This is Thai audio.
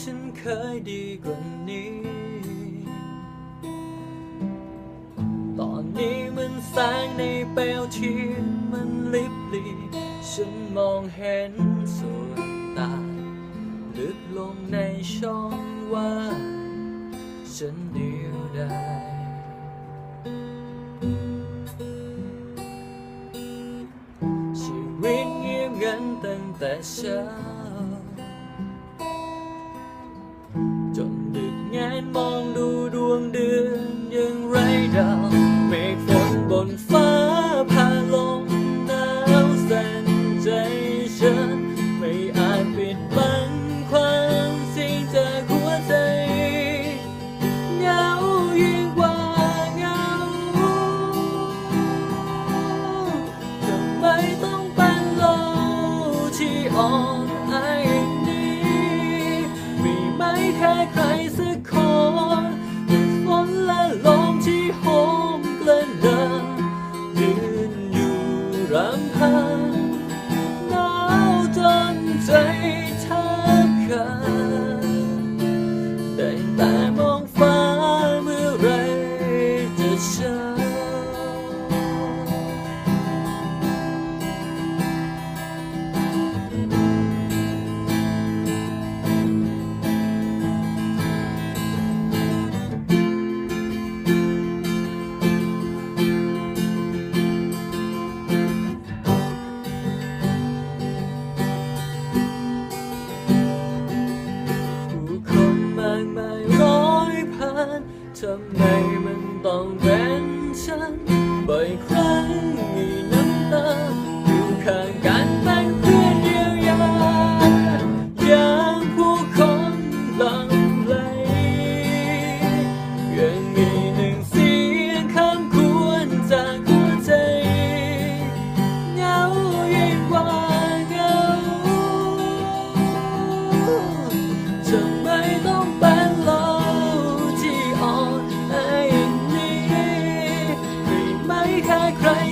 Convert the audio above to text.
ฉันเคยดีกว่านี้ ตอนนี้มันแสงในเปลวที่มันลิบลี ฉันมองเห็นส่วนตา ลึกลงในช่องว่างฉันเดียวดายชีวิตเงียบงันตั้งแต่เช้า ดาวเมฆฝนบนฟ้าพาลมหนาวสั่นใจฉัน ไม่อาจปิดบังความจริงจากหัวใจเหงายิ่งกว่าเหงาทำไมต้องเป็นเราที่อ่อนแออย่างนี้มีไหมแค่ใครสักคน ทำไมมันต้องเป็น ใคร